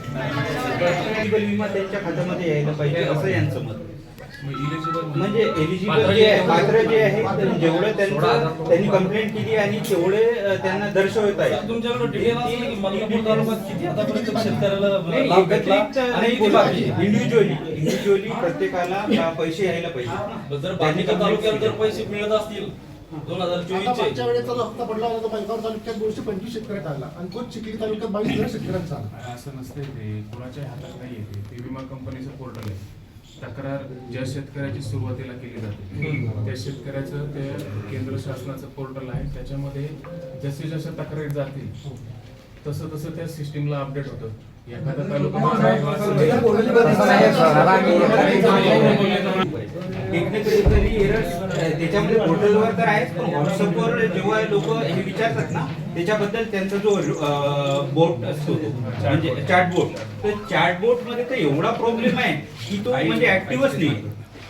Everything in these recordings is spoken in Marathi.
Medical विमा त्यांच्या खात्यामध्ये यायला पाहिजे असं यांचं मत इलिजिबल म्हणजे एलिजिबल जे आहे पात्र जे आहे जेवढं त्यांचं त्यांनी कंप्लेंट केली आणि तेवढे त्यांना दर्शवत आहे? इंडिव्हिज्युअली इंडिव्हिज्युअली प्रत्येकाला पैसे यायला पाहिजे. जर बाकीच्या तालुक्यात जर पैसे मिळत असतील दोन हजार आता चोवीसचे मागच्या वेळेचा जो हप्ता पडला होता तो तालुक्यात दोनशे पंचवीस शेतकऱ्यात आला आणि कोच चिखली तालुक्यात बावीस हजार शेतकऱ्यांचा आला. असं नसते ते. कोणाच्या हातात नाही येते ते. विमा कंपनीचं पोर्टल आहे. तक्रार ज्या शेतकऱ्याची सुरुवातीला केली जाते त्या शेतकऱ्याचं ते केंद्र शासनाचं पोर्टल आहे. त्याच्यामध्ये जसे जसे तक्रारी जातील तसं तसं त्या सिस्टीमला अपडेट होतं. एखादा टेक्निकली एरर्स त्याच्यामध्ये पोर्टलवर तर आहेच पण व्हॉट्सअपवर जेव्हा लोक हे विचारतात ना त्याच्याबद्दल त्यांचा जो बोट असतो म्हणजे चॅट बोट तर चॅट बोटमध्ये तर एवढा प्रॉब्लेम आहे की तो म्हणजे ऍक्टिव्हच नाही.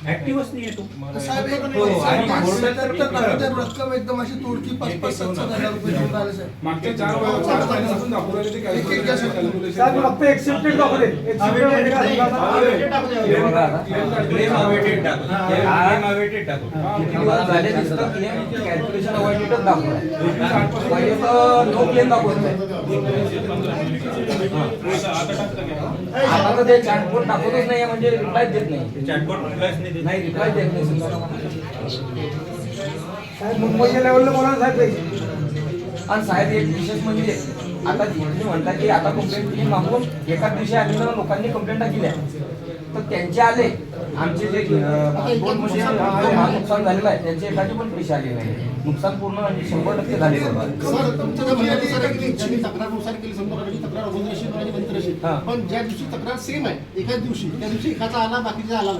ऍक्टिव्हच नाही तो साहेब एक हो, आणि तर तर. तर रक्कम एकदम अशी तोडकी पाच पाच सात सात हजार रुपये साहेब मागच्या चार वेळा- चार महिन्यापासून दाखवू राहिले ते एक- एक calculation- असं- calculation. साहेब फक्त एक्सेप्टेड दाखवले एक्सेप्टेड म्हणजे काय Claim awaited टाकू. Claim awaited टाकू. झाले दिसतं क्लेम कॅल्क्युलेशन अवॉइडेडच दाखवलं पहिले तर नो क्लेम दाखवत नाही आता तर ते चॅटबोट दाखवतच नाही म्हणजे रिप्लाय देत नाही. चॅटबॉट रिप्लायच नाही देत. नाही रिप्लाय देत नाही मुंबईच्या लेवलला बोला साहेब आणि साहेब एक विशेष म्हणजे आता तुम्ही म्हणता की आता कंप्लेंट केली मागून एकाच दिवशी आलेल्या लोकांनी कंप्लेंटा केल्या तर त्यांचे आले. आमचे जे माल नुकसान झालेलं आहे. त्यांचे एकाचे पण पैसे आले नाही. नुकसान पूर्ण म्हणजे शंभर टक्के झालेलं आहे सर तुमच्या त्या म्हणण्यानुसार आहे की तुम्ही तक्रारनुसार केली समजा की तक्रार अगोदर अशी आणि नंतर अशी हा. पण ज्या दिवशी तक्रार सेम आहे एकाच दिवशी त्या दिवशी एकाचा आला बाकीचा आला.